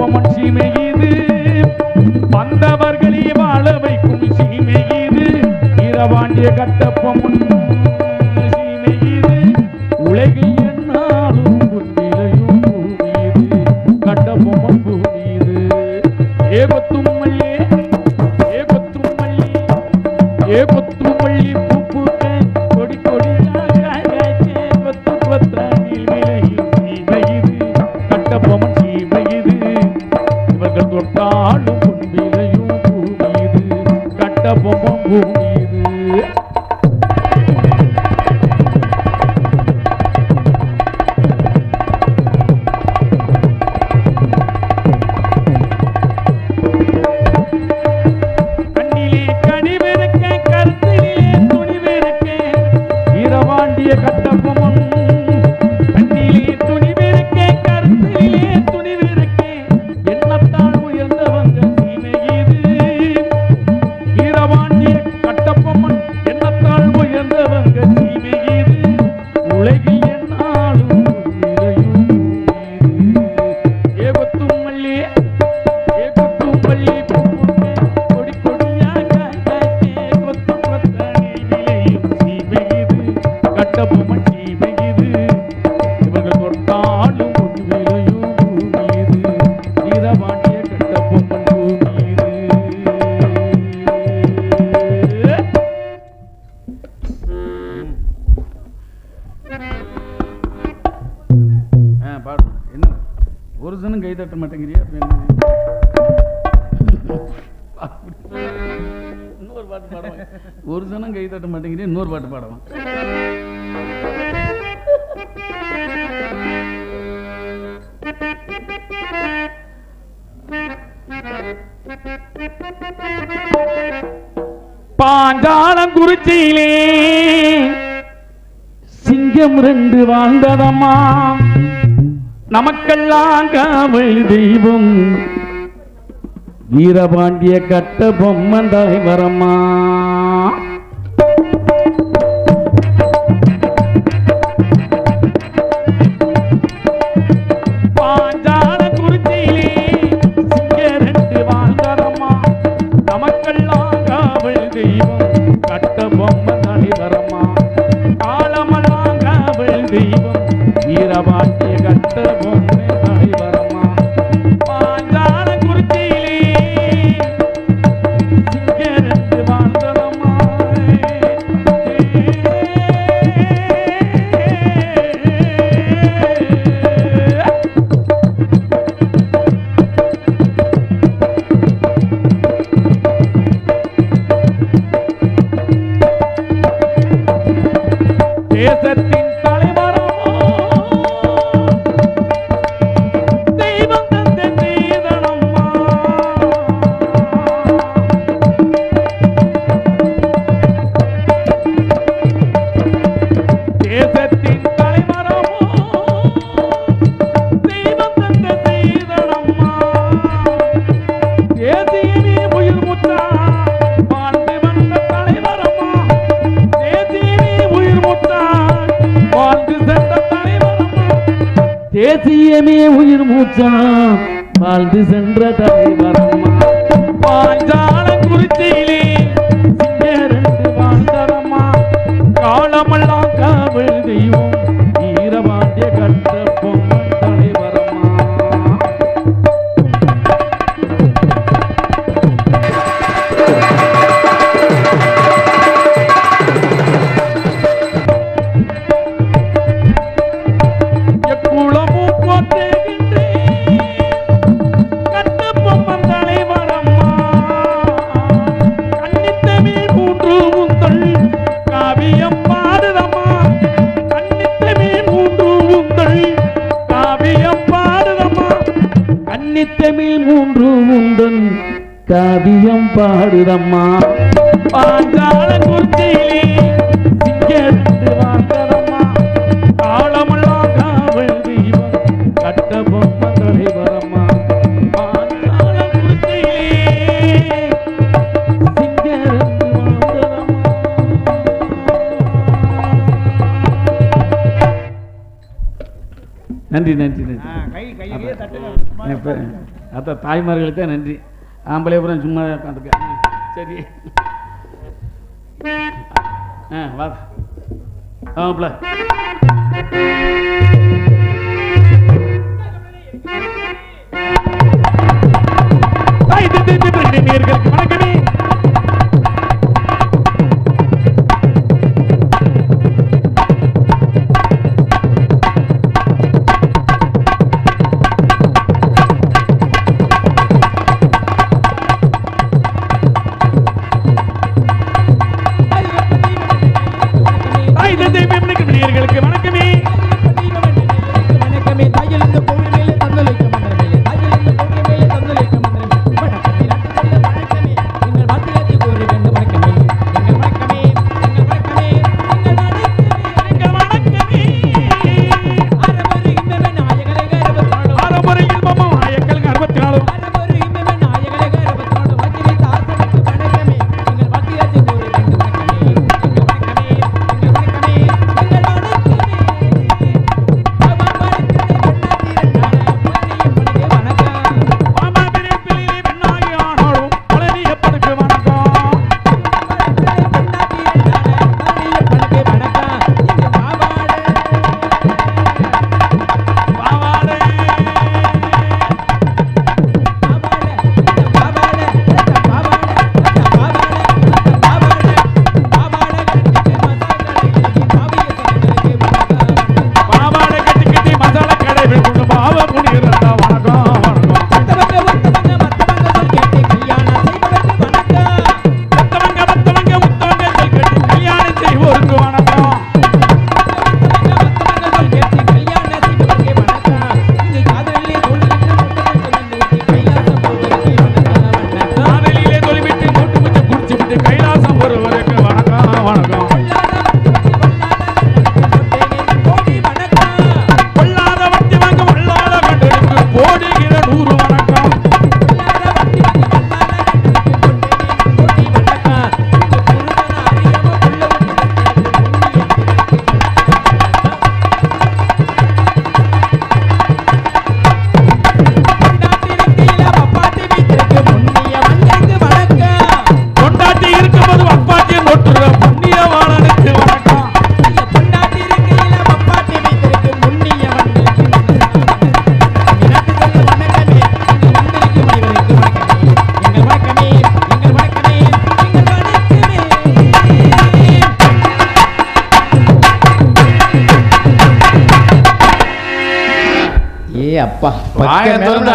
உபமன் சீமை இது. வந்தவர்களே வாழ வைக்கும் சீமை இது. இரவாண்டிய கட்ட காணும் புருஷனும் கை தட்ட மாட்டேங்கிறியா? இன்னொரு பாட்டு பாடுவான். புருஷனும் கை தட்ட மாட்டேங்கிறியா? இன்னொரு பாட்டு பாடுவான். பாஞ்சாலம் குறிச்சியிலே சிங்கம் ரெண்டு வாழ்ந்ததம்மா. நமக்கெல்லாம் காவல் தெய்வம். வீரபாண்டிய கட்ட பொம்மன் தலைவரம்மா. நேசமே உயிர் மூச்சா? வாழ்ந்து சென்ற தலைவரம்மா குறிச்சியிலே நட்டமில் மூன்று உந்தன் காவியம் பாடுதம்மா. பாஞ்சால குறிச்சியிலே சிங்கெடுத்து வாழ்ந்ததம்மா ஆழமுள்ள நன்றி நன்றி. இப்போ தாய்மார்களுக்கு தான் நன்றி. ஆம்பளையப்புறம் சும்மா உட்காந்துக்க. சரி. ஆ வா. வணக்கமே.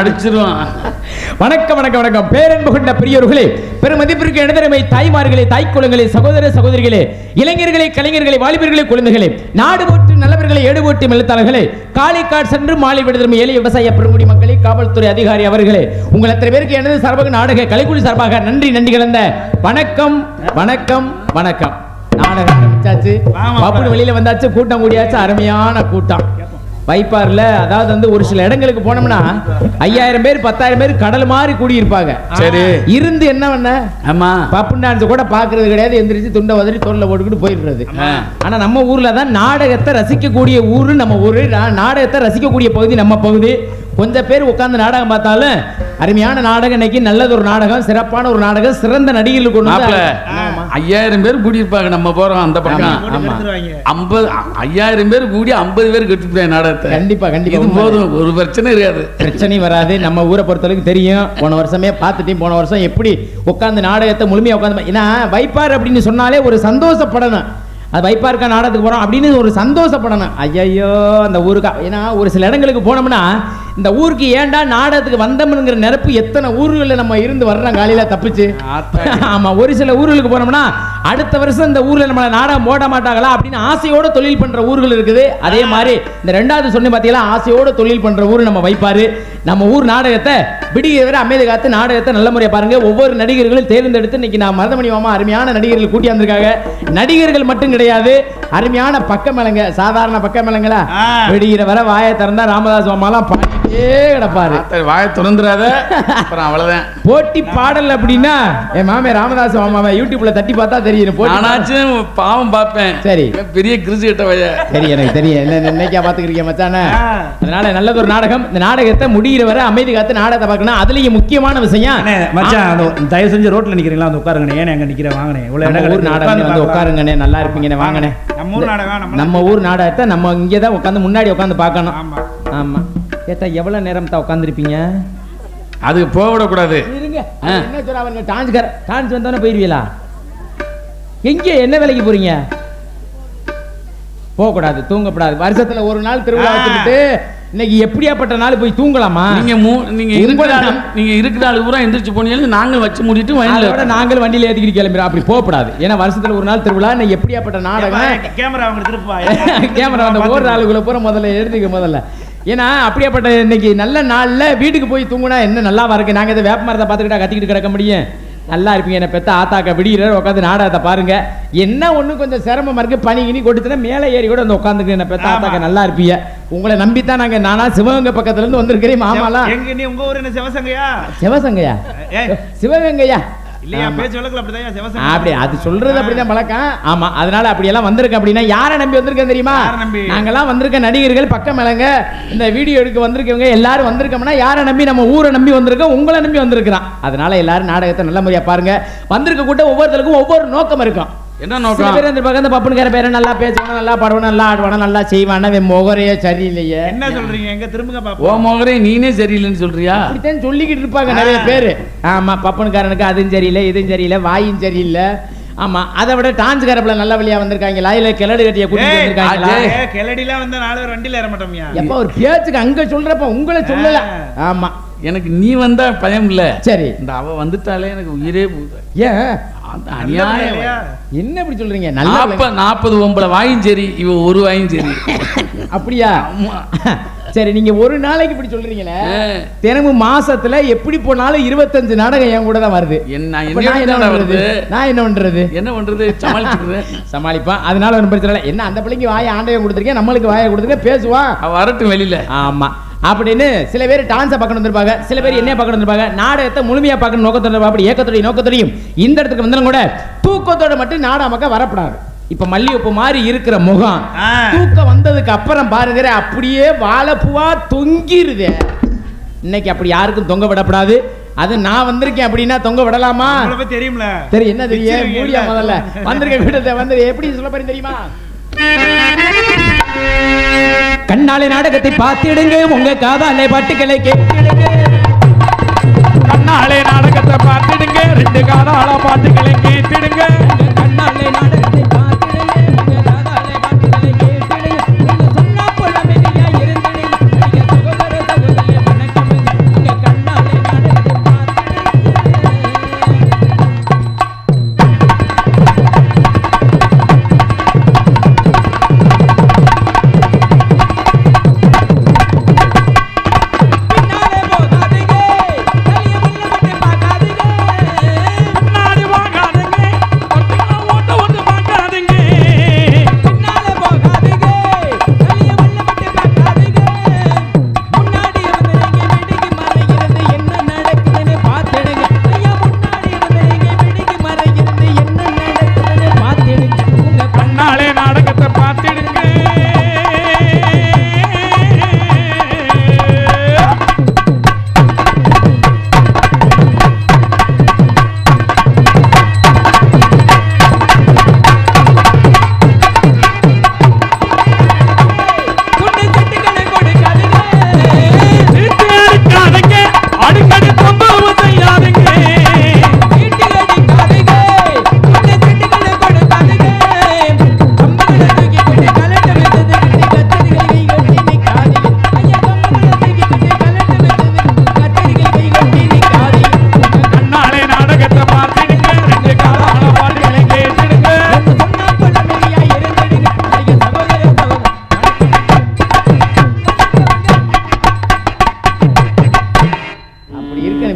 அடிச்சிருவான். வணக்கம் வணக்கம் வணக்கம். பேரன்பு கொண்ட பெரியவர்களே பெருமதிப்பிற்கு இடதரமை தாய்மார்களே தாய்க்குளங்களே சகோதர சகோதரிகளே இளைஞர்களே கலைஞர்களே வாலிபர்களே குழந்தைகளே நாடு போட்டு நல்லவர்களே ஏடு போட்டு மெழுத்தாளர்களே காலைக்காட் சென்று மாலை விடுதலும் ஏழை விவசாய பெருங்குடி மக்களே காவல்துறை அதிகாரி அவர்களே உங்கள் அத்தனை பேருக்கு எனது சார்பாக நாடக கலைக்குழு சார்பாக நன்றி நன்றி கலந்த வணக்கம் வணக்கம் வணக்கம். நாடகம் ஆரம்பிச்சாச்சு வெளியில வந்தாச்சு கூட்டம் கூடியாச்சு அருமையான கூட்டம். வைப்பார்ல? அதாவது வந்து ஒரு சில இடங்களுக்கு போனோம்னா ஐயாயிரம் பேர் பத்தாயிரம் பேர் கடல் மாதிரி கூடியிருப்பாங்க. சரி. இருந்து என்ன பண்ண? ஆமா. பப்பு டான்ஸ் கூட பாக்குறது கிடையாது. எந்திரிச்சு துண்டை உதறி தோல்ல போட்டுக்கிட்டு போயிடுறது. ஆனா நம்ம ஊர்ல தான் நாடகத்தை ரசிக்கக்கூடிய ஊரு நம்ம ஊரு. நாடகத்தை ரசிக்கக்கூடிய பகுதி நம்ம பகுதி. கொஞ்சம் பேர் உட்கார்ந்து நாடகம் பார்த்தாலும் அருமையான நாடகம் இன்னைக்கு நல்லது ஒரு நாடகம் சிறப்பான ஒரு நாடகம் சிறந்த நடிகர்கள் ஐயாயிரம் பேர் கூடியிருப்பாங்க நம்ம போறோம் அந்த பக்கம். ஐம்பது ஐயாயிரம் பேர் கூடி ஐம்பது பேர் கட்டிவிட்டாங்க நாடகத்தை. கண்டிப்பா கண்டிப்பா இது. போதும் ஒரு பிரச்சனை இருக்காது. பிரச்சனையும் வராது. நம்ம ஊரை பொறுத்தளவுக்கு தெரியும். போன வருஷமே பார்த்துட்டேன். போன வருஷம் எப்படி உட்காந்து நாடகத்தை முழுமையா உட்காந்து ஏன்னா வைப்பார் அப்படின்னு சொன்னாலே ஒரு சந்தோஷப்படணும். அது வைப்பாருக்கா நாடகத்துக்கு போறோம் அப்படின்னு ஒரு சந்தோஷப்படணும் ஐயையோ அந்த ஊருக்கா ஏன்னா ஒரு சில இடங்களுக்கு போனோம்னா இந்த ஊருக்கு ஏன்டா நாடகத்துக்கு வந்தோம்ங்கிற நிரப்பு எத்தனை ஊர்களில் நம்ம இருந்து வர்றோம் காலையில தப்பிச்சு ஆத்தாடி. ஆமா ஒரு சில ஊர்களுக்கு போனோம்னா அடுத்த வருஷம் இந்த ஊர்ல நம்மள நாடகம் போட மாட்டாங்களா அப்படின்னு ஆசையோட தொழில் பண்ற ஊர்கள் இருக்குது. அதே மாதிரி இந்த ரெண்டாவது சொன்ன பாத்தீங்களா? ஆசையோட தொழில் பண்ற ஊர் நம்ம வைப்பாரு. நம்ம ஊர் நாடகத்தை விடிய வரை அமைதி காத்து நாடகத்தை நல்ல முறையா பாருங்க. ஒவ்வொரு நடிகர்களும் தேர்ந்தெடுத்து இன்னைக்கு நான் மருதமணி மாமா அருமையான நடிகர்கள் கூட்டி வந்திருக்காங்க. நடிகர்கள் மட்டும் கிடையாது அருமையான பக்க மலங்க சாதாரண பக்க மலங்களா. விடுகிற வர வாயை திறந்தா ராமதாஸ் அம்மாலாம் பாடிட்டே கிடப்பாரு. வாயை திறந்துடாத அப்புறம் அவ்வளவுதான். போட்டி பாடல் அப்படின்னா என் மாமே ராமதாஸ் மாமாவை யூடியூப்ல தட்டி பார்த்தா தெரியும். நானாச்சும் பாவம் பார்ப்பேன். சரி. பெரிய கிரிசு கிட்ட வய சரி எனக்கு தெரியும். என்ன பாத்துக்கிறீங்க மச்சானே. அதனால நல்லது ஒரு நாடகம். இந்த நாடகத்தை முடிகிற வரை அமைதி காத்து நாடகத்தை பார்க்கணும் அதுலயும் முக்கியமான விஷயம். அண்ணே, மச்சான் அந்த தயவு செஞ்சு ரோட்ல நிக்கிறீங்களா? வந்து உட்காருங்கண்ணே. ஏன் அங்க இடம் ஊர் கிடக்கு. நாடகம் வந்து. உட்காருங்கண்ணே. நல்லா இருப்பீங்கண்ணே. வாங்கண்ணே. நம்ம ஊர் நாடகம் நம்ம நம்ம ஊர் நாடகத்தை நம்ம இங்கே தான் உட்காந்து முன்னாடி உட்காந்து பார்க்கணும். ஆமா. ஆமா. ஏத்தா எவ்வளவு நேரம் தான் உட்காந்துருப்பீங்க? அதுக்கு போக விடக்கூடாது. இருங்க. என்ன சொல்ற அவங்க டான்ஸ் கர டான்ஸ் வந்தோடனே போயிருவீங்களா எங்க என்ன வேலைக்கு போறீங்க? போகக்கூடாது தூங்கக்கூடாது. வருஷத்துல ஒரு நாள் திருவிழா ஆ. வச்சுக்கிட்டு இன்னைக்கு எப்படியாப்பட்ட நாள் போய் தூங்கலாமா? நீங்க நீங்க இருக்கிற நீங்க இருக்கிற ஆளு பூரா எந்திரிச்சு போனீங்க நாங்க வச்சு மூடிட்டு வயல்ல நாங்கள் வண்டியில ஏத்திக்கிட்டு கிளம்பிடுறோம் அப்படி போகக்கூடாது. ஏன்னா வருஷத்துல ஒரு நாள் திருவிழா இன்னைக்கு எப்படியாப்பட்ட நாடகம்? கேமரா அவங்க திருப்பா கேமரா அந்த ஓடுற ஆளுக்குள்ள பூரா முதல்ல எடுத்துக்க முதல்ல. ஏன்னா அப்படியாப்பட்ட இன்னைக்கு நல்ல நாள்ல வீட்டுக்கு போய் தூங்குனா என்ன நல்லா இருக்கு. நாங்க இதை வேப்ப மரத்தை பார்த்துக்கிட்டா கத்திக்கிட்டு கிடக்க முடியும். நல்லா இருப்பீங்க. என்ன பெத்த ஆத்தாக்க விடிகிற உட்காந்து நாடகத்தை பாருங்க. என்ன ஒண்ணு கொஞ்சம் சிரமமா இருக்கு? பனி கினி கொடுத்துனா மேலே ஏறி கூட வந்து உட்காந்துக்கு என்ன பெத்த. ஆத்தாக்க நல்லா இருப்பீங்க. உங்களை நம்பித்தான் நாங்க நானா சிவகங்கை பக்கத்துல இருந்து வந்திருக்கிறேன் மாமாலாம். எங்க நீ உங்க ஊர் என்ன சிவசங்கையா? சிவசங்கையா. சிவகங்கையா? அப்படி அது சொல்றது அப்படிதான் பழக்கம். ஆமா அதனால அப்படி எல்லாம் வந்திருக்க அப்படின்னா யாரை நம்பி வந்திருக்கேன் தெரியுமா? நாங்கெல்லாம் வந்திருக்க நடிகர்கள் பக்கம் இந்த வீடியோ எடுக்க வந்திருக்கவங்க எல்லாரும் வந்திருக்கோம்னா யாரை நம்பி நம்ம ஊரை நம்பி வந்திருக்கோம் உங்களை நம்பி வந்திருக்கிறான். அதனால எல்லாரும் நாடகத்தை நல்ல முறையா பாருங்க. வந்திருக்க கூட்டம் ஒவ்வொருத்தருக்கும் ஒவ்வொரு நோக்கம் இருக்கும். என்ன நோக்கம்? பேர் இந்த பக்கம் இந்த பப்புனுக்கார பேரை நல்லா பேசுவான நல்லா பாடுவான நல்லா ஆடுவான நல்லா செய்வான இவன் முகரையே சரியில்லையே. என்ன சொல்றீங்க? எங்க திரும்புங்க ஓ பாப்போம் மோகரே நீனே சரியில்லைன்னு சொல்றியா? அப்படித்தான் சொல்லிக்கிட்டு இருப்பாங்க நிறைய பேர். ஆமா பப்பனுக்காரனுக்கு அதுவும் சரியில்லை இதுவும் சரியில்லை வாயும் சரியில்லை. ஆமா அதை விட டான்ஸ் கரப்புல நல்ல வழியா வந்திருக்காங்களா இல்ல கிளடு கட்டிய கூட்டிட்டு அஜய். கிளடிலாம் வந்த நாலு பேர் வண்டியில ஏற மாட்டோம்யா? எப்ப ஒரு பேச்சுக்கு அங்க சொல்றப்ப உங்களை சொல்லல. ஆமா. எனக்கு நீ வந்தா பயம் இல்ல. சரி. இந்த அவ வந்துட்டாலே எனக்கு உயிரே போகுது. ஏன்? அநியாயம் என்ன இப்படி சொல்றீங்க? நல்ல நாற்பது ஒன்பது வாயும் சரி இவ ஒரு வாயும் சரி. அப்படியா. சரி நீங்க ஒரு நாளைக்கு இப்படி சொல்றீங்களே. தினமும் மாசத்துல எப்படி போனாலும் இருபத்தஞ்சு நாடகம் என் கூட தான் வருது. என்ன என்ன வருது? நான் என்ன பண்றது? என்ன பண்றது? சமாளிச்சுக்கிறேன். சமாளிப்பான். அதனால ஒன்றும் பிரச்சனை இல்லை. என்ன அந்த பிள்ளைக்கு வாயை ஆண்டையம் கொடுத்துருக்கேன் நம்மளுக்கு வாயை கொடுத்துருக்கேன் பேசுவான் வரட்டும் வெளியில. ஆமா. அப்படின்னு சில பேர் டான்ஸை பார்க்கணும் வந்திருப்பாங்க சில பேர் என்ன பார்க்கணும் வந்திருப்பாங்க நாடகத்தை முழுமையா பார்க்கணும் நோக்கத்தோட அப்படி ஏக்கத்தோடையும் நோக்கத்தோடையும் இந்த இடத்துக்கு வந்தாலும் கூட தூக்கத்தோட மட்டும் நாடாமக்க வரப்படாது. இப்ப மல்லிகைப்பூ மாதிரி இருக்கிற முகம். தூக்கம் வந்ததுக்கு அப்புறம் பாருங்கிற அப்படியே வாழைப்பூவா தொங்கிருதே. இன்னைக்கு அப்படி யாருக்கும் தொங்க விடப்படாது. அது நான் வந்திருக்கேன் அப்படின்னா தொங்க விடலாமா? தெரியும்ல. சரி என்ன தெரியும். மூடியா முதல்ல. வந்திருக்க வீட்டத்தை வந்து எப்படி சொல்ல போறேன் தெரியுமா? கண்ணாலே நாடகத்தை பார்த்திடுங்க. உங்க காதாலே பாட்டுகளை கேட்டிடுங்க. கண்ணாலே நாடகத்தை பார்த்துடுங்க. ரெண்டு காதால பாட்டுகளை கேட்டுடுங்க.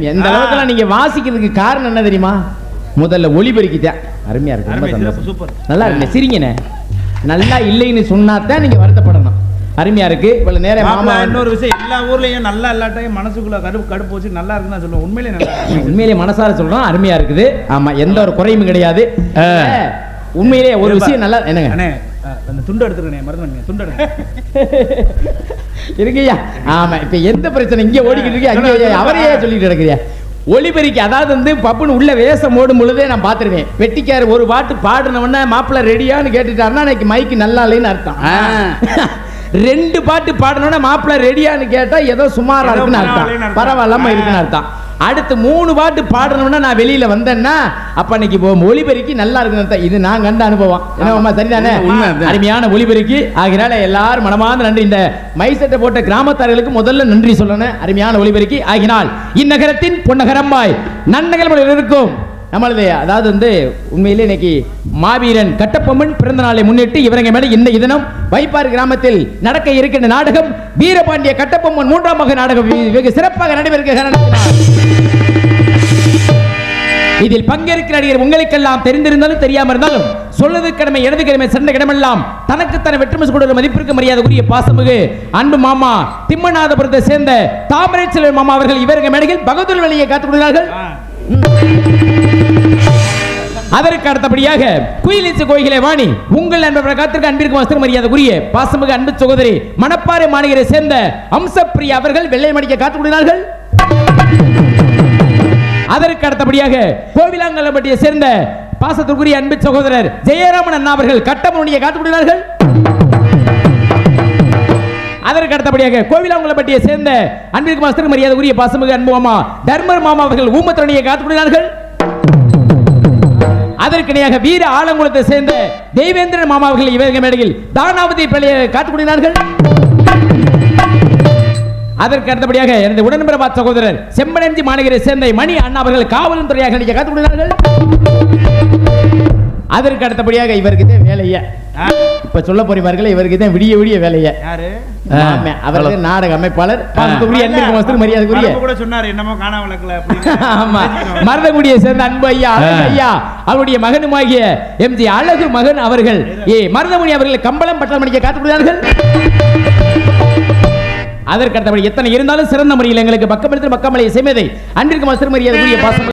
இருக்கணும் எந்த அளவுக்குலாம் நீங்க வாசிக்கிறதுக்கு காரணம் என்ன தெரியுமா? முதல்ல ஒளிபெருக்கிட்டேன். அருமையா இருக்கு. சூப்பர். நல்லா இருக்குண்ணே சிரிங்கண்ணே. நல்லா இல்லைன்னு சொன்னாதான் நீங்க வருத்தப்படணும். அருமையா இருக்கு. இவ்வளவு நேரம் மாமா இன்னொரு விஷயம். எல்லா ஊர்லயும் நல்லா இல்லாட்டையும் மனசுக்குள்ள கடுப்பு கடுப்பு வச்சு நல்லா இருக்குன்னு தான் சொல்லுவேன். உண்மையிலே நல்லா இருக்கு. உண்மையிலே மனசார சொல்றோம். அருமையா இருக்குது. ஆமா எந்த ஒரு குறையும் கிடையாது. அஹ், உண்மையிலே ஒரு விஷயம் நல்லா என்னங்க? அந்த துண்டு எடுத்துருக்கேன் மறந்து துண்டு எடுங்க. இருங்கய்யா ஆமா இப்ப எந்த பிரச்சனை? இங்க ஓடிக்கிட்டு இருக்கு அங்கே அவரையே சொல்லிட்டு கிடக்குறியா? ஒளிபெருக்கி அதாவது வந்து பப்புன்னு உள்ள வேஷம் ஓடும் பொழுதே நான் பார்த்துருவேன். வெட்டிக்கார் ஒரு பாட்டு பாடினவொடனே மாப்பிள்ளை ரெடியான்னு கேட்டுட்டாருன்னா எனக்கு மைக்கு நல்லா இல்லைன்னு அர்த்தம். ரெண்டு பாட்டு பாடணும்னா மாப்பிள்ளை ரெடியான்னு கேட்டா ஏதோ சுமாரா ஏதோ இருக்குன்னு அர்த்தம் அர்த்தம். பரவாயில்லாம ஆ. இருக்குன்னு அர்த்தம். அடுத்து மூணு பாட்டு பாடணும்னா நான் வெளியில வந்தேன்னா அப்ப அன்னைக்கு ஒளிபெருக்கி நல்லா அர்த்தம். இது நான் கண்ட அனுபவம். என்ன சரிதானே. அருமையான ஒளிபெருக்கி ஆகினால எல்லாரும் மனமார்ந்த நன்றி. இந்த மைசெட்டை போட்ட கிராமத்தார்களுக்கு முதல்ல நன்றி சொல்லணும். அருமையான ஒளிபெருக்கி ஆகினால் இந்நகரத்தின் பொன்னகரம்பாய் நன்னகரம் இருக்கும். நம்மளது அதாவது வந்து உண்மையிலே இன்னைக்கு மாவீரன் கட்டப்பொம்மன் பிறந்த நாளை முன்னிட்டு இவரங்க மேல இந்த தினம் வைப்பாறு கிராமத்தில் நடக்க இருக்கின்ற நாடகம் வீரபாண்டிய கட்டப்பொம்மன் மூன்றாம் மக நாடகம். வெகு சிறப்பாக நடைபெறுகிற இதில் பங்கேற்கிற நடிகர் உங்களுக்கெல்லாம் தெரிந்திருந்தாலும் தெரியாம இருந்தாலும் சொல்லுது கடமை இடது கடமை சென்ற இடமெல்லாம் தனக்குத்தான வெற்றுமை கொடுக்கிற மதிப்பிற்கு மரியாதைக்குரிய பாசமிகு அன்பு மாமா திம்மநாதபுரத்தை சேர்ந்த தாமரை செல்வன் மாமா அவர்கள் இவருங்க மேடையில் பகதூர் வேலையை காத்துக் கொள்கிறார்கள். அதற்கு அடுத்தபடியாக குயிலிச்சு கோயிலே வாணி உங்கள் நண்பர் காத்திருக்க அன்பிற்கு வஸ்திர மரியாதைக்குரிய பாசமிகு அன்பு சகோதரி மணப்பாறை மாநகரை சேர்ந்த அம்சப்பிரியா அவர்கள் வெள்ளை மடிக்க காத்துக் கொள்கிறார்கள் அதற்கு அடுத்தபடியாக கோவிலாங்கலப்பட்டியை சேர்ந்த பாசத்திற்குரிய அன்பு சகோதரர் ஜெயராமன் அண்ணா அவர்கள் கட்டமணியை காத்துக்கொள்கிறார்கள். அதற்கு அடுத்தபடியாக கோவிலாங்குளப்பட்டியை சேர்ந்த அன்பிற்கு மாஸ்டர் மரியாதைக்குரிய பாசமிகு அன்பு மாமா தர்மர் மாமா அவர்கள் ஊமத்திரணியை காத்துக்கொள்கிறார்கள். அதற்கிணையாக வீர ஆலங்குளத்தை சேர்ந்த தெய்வேந்திரன் மாமா அவர்கள் இவங்க மேடையில் தானாவதி பிள்ளையை காத்துக்கொள்கிறார்கள். அதற்கு அடுத்தபடியாக எனது உடன்பிறவா சகோதரர் செம்பனஞ்சி மாநகரை சேர்ந்த மணி அண்ணா அவர்கள் காவலும் துறையாக நடிக்க காத்துக்கொள்கிறார்கள் அதற்கு அடுத்தபடியாக இவருக்கு தான் வேலைய. இப்ப சொல்ல போறீர்கள் இவருக்கு தான் விடிய விடிய வேலைய. யாரு? ஆமா, அவர் தான் நாடக அமைப்பாளர் மரியாதைக்குரிய கூட சொன்னாரு என்னமோ அப்படின்னு. ஆமா. மருதகுடியை சேர்ந்த அன்பு ஐயா ஐயா அவருடைய மகனுமாகிய எம்ஜி அழகு மகன் அவர்கள் ஏ மருதமுனி அவர்கள் கம்பளம் பட்டம் மணிக்க காத்துக்கொள்கிறார்கள் அதற்கு அடுத்தபடி எத்தனை இருந்தாலும் சிறந்த முறையில் எங்களுக்கு பக்கமெடுத்து பக்கமலை செய்வதை அன்றிற்கு மாஸ்டர் பாசம்